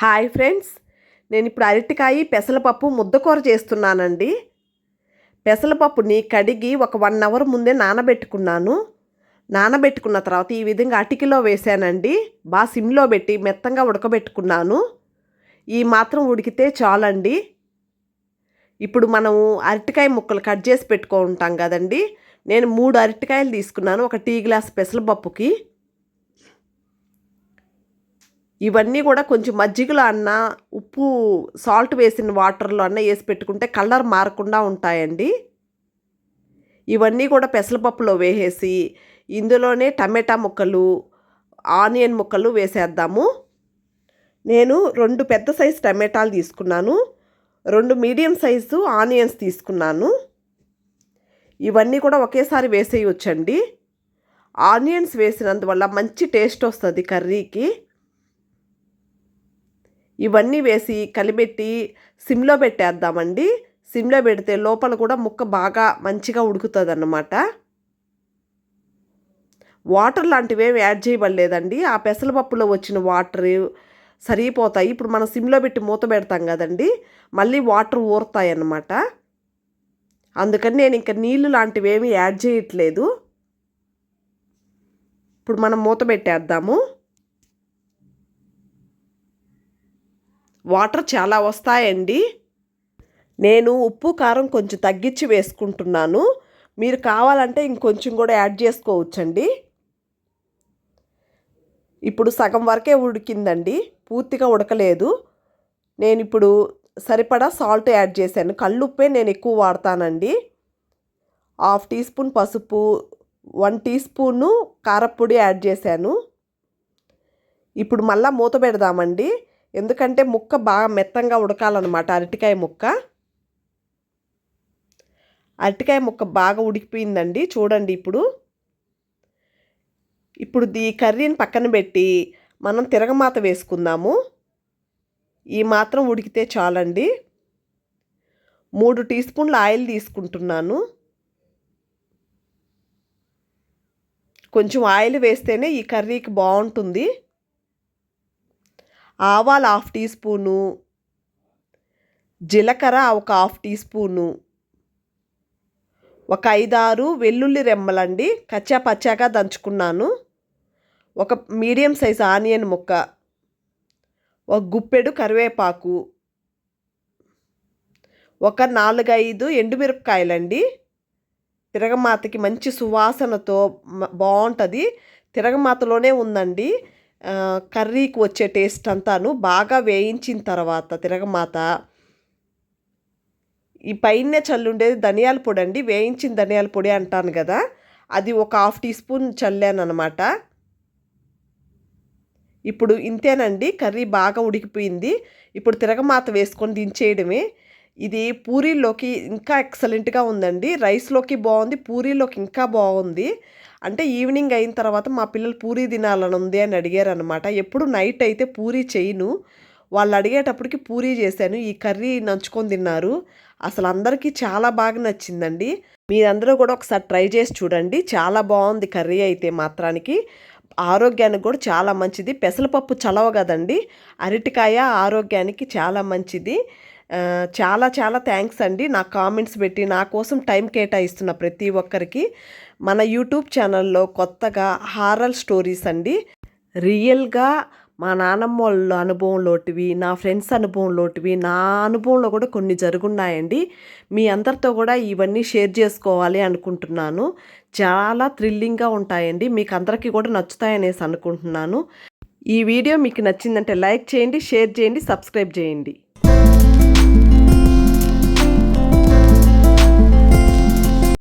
Hi friends నేను ఇప్పుడు అరటికాయ పెసలపప్పు ముద్దకూర చేస్తున్నానండి. పెసలపప్పుని కడిగి ఒక వన్ అవర్ ముందే నానబెట్టుకున్నాను. నానబెట్టుకున్న తర్వాత ఈ విధంగా అటికిలో వేసానండి బాగా సిమ్లో పెట్టి మెత్తంగా ఉడకబెట్టుకున్నాను. ఈ మాత్రం ఉడికితే చాలండి. ఇప్పుడు మనము అరటికాయ ముక్కలు కట్ చేసి పెట్టుకుంటాం కదండి. నేను మూడు అరటికాయలు తీసుకున్నాను ఒక టీ గ్లాస్ పెసలపప్పుకి. ఇవన్నీ కూడా కొంచెం మజ్జిగలో అన్న ఉప్పు సాల్ట్ వేసిన వాటర్లో అన్న వేసి పెట్టుకుంటే కలర్ మారకుండా ఉంటాయండి. ఇవన్నీ కూడా పెసరపప్పులో వేసేసి ఇందులోనే టమాటా ముక్కలు ఆనియన్ ముక్కలు వేసేద్దాము. నేను రెండు పెద్ద సైజు టమాటాలు తీసుకున్నాను. రెండు మీడియం సైజు ఆనియన్స్ తీసుకున్నాను. ఇవన్నీ కూడా ఒకేసారి వేసేయొచ్చండి. ఆనియన్స్ వేసినందువల్ల మంచి టేస్ట్ వస్తుంది కర్రీకి. ఇవన్నీ వేసి కలిపెట్టి సిమ్లో పెట్టేద్దామండి. సిమ్లో పెడితే లోపల కూడా ముక్క బాగా మంచిగా ఉడుకుతుంది అన్నమాట వాటర్ లాంటివి ఏమి యాడ్ చేయబడలేదండి. ఆ పెసలపప్పులో వచ్చిన వాటర్ సరిపోతాయి ఇప్పుడు మనం సిమ్లో పెట్టి మూత పెడతాం కదండి. మళ్ళీ వాటర్ ఊరుతాయి అన్నమాట అందుకని నేను ఇంకా నీళ్ళు లాంటివి ఏమి యాడ్ చేయట్లేదు. ఇప్పుడు మనం మూత పెట్టేద్దాము. వాటర్ చాలా వస్తాయండి. నేను ఉప్పు కారం కొంచెం తగ్గించి వేసుకుంటున్నాను. మీరు కావాలంటే ఇంకొంచెం కూడా యాడ్ చేసుకోవచ్చండి. ఇప్పుడు సగం వరకే ఉడికిందండి. పూర్తిగా ఉడకలేదు. నేను ఇప్పుడు సరిపడా సాల్ట్ యాడ్ చేశాను. కళ్ళుప్పే నేను ఎక్కువ వాడతానండి. హాఫ్ టీ స్పూన్ పసుపు వన్ టీ స్పూను కారపొడి యాడ్ చేశాను. ఇప్పుడు మళ్ళీ మూత పెడదామండి. ఎందుకంటే ముక్క బాగా మెత్తంగా ఉడకాలన్నమాట. అరటికాయ ముక్క. అరటికాయ ముక్క బాగా ఉడికిపోయిందండి. చూడండి ఇప్పుడు. ఇప్పుడు ఈ కర్రీని పక్కన పెట్టి మనం తిరగమాత వేసుకుందాము. ఈ మాత్రం ఉడికితే చాలండి. మూడు టీ స్పూన్ల ఆయిల్ తీసుకుంటున్నాను. కొంచెం ఆయిల్ వేస్తేనే ఈ కర్రీకి బాగుంటుంది. ఆవాలు హాఫ్ టీ స్పూను. జీలకర్ర ఒక హాఫ్ టీ స్పూను. ఒక ఐదారు వెల్లుల్లి రెమ్మలండి. కచ్చా పచ్చాగా దంచుకున్నాను. ఒక మీడియం సైజ్ ఆనియన్ ముక్క. ఒక గుప్పెడు కరివేపాకు. ఒక నాలుగైదు ఎండుమిరపకాయలండి. తిరగమాతకి మంచి సువాసనతో బాగుంటుంది తిరగమాతలోనే ఉందండి. కర్రీకి వచ్చే టేస్ట్ అంతాను బాగా వేయించిన తర్వాత తిరగమాత ఈ పైన చల్లుండేది ధనియాల పొడి అండి వేయించిన ధనియాల పొడి అంటాను కదా అది ఒక హాఫ్ టీ స్పూన్ చల్లానమాట ఇప్పుడు ఇంతేనండి కర్రీ బాగా ఉడికిపోయింది. ఇప్పుడు తిరగమాత వేసుకొని దించేయడమే. ఇది పూరీలోకి ఇంకా ఎక్సలెంట్గా ఉందండి. రైస్లోకి బాగుంది పూరీలోకి ఇంకా బాగుంది. అంటే ఈవినింగ్ అయిన తర్వాత మా పిల్లలు పూరీ తినాలని ఉంది అని అడిగారు అనమాట ఎప్పుడు నైట్ అయితే పూరీ చేయను. వాళ్ళు అడిగేటప్పటికి పూరీ చేశాను. ఈ కర్రీ నంచుకొని తిన్నారు. అసలు అందరికీ చాలా బాగా నచ్చిందండి. మీరందరూ కూడా ఒకసారి ట్రై చేసి చూడండి. చాలా బాగుంది కర్రీ అయితే మాత్రానికి. ఆరోగ్యానికి కూడా చాలా మంచిది. పెసరపప్పు చలవ కదండి. అరటికాయ ఆరోగ్యానికి చాలా మంచిది. చాలా చాలా థ్యాంక్స్ అండి. నా కామెంట్స్ పెట్టి నా కోసం టైం కేటాయిస్తున్న ప్రతి ఒక్కరికి. మన యూట్యూబ్ ఛానల్లో కొత్తగా హారల్ స్టోరీస్ అండి. రియల్గా మా నానమ్మ వాళ్ళ అనుభవంలోటివి నా ఫ్రెండ్స్ అనుభవంలోటివి నా అనుభవంలో కూడా కొన్ని జరుగున్నాయండి. మీ అందరితో కూడా ఇవన్నీ షేర్ చేసుకోవాలి అనుకుంటున్నాను. చాలా థ్రిల్లింగ్గా ఉంటాయండి. మీకు అందరికీ కూడా నచ్చుతాయనేసి అనుకుంటున్నాను. ఈ వీడియో మీకు నచ్చిందంటే లైక్ చేయండి షేర్ చేయండి సబ్స్క్రైబ్ చేయండి.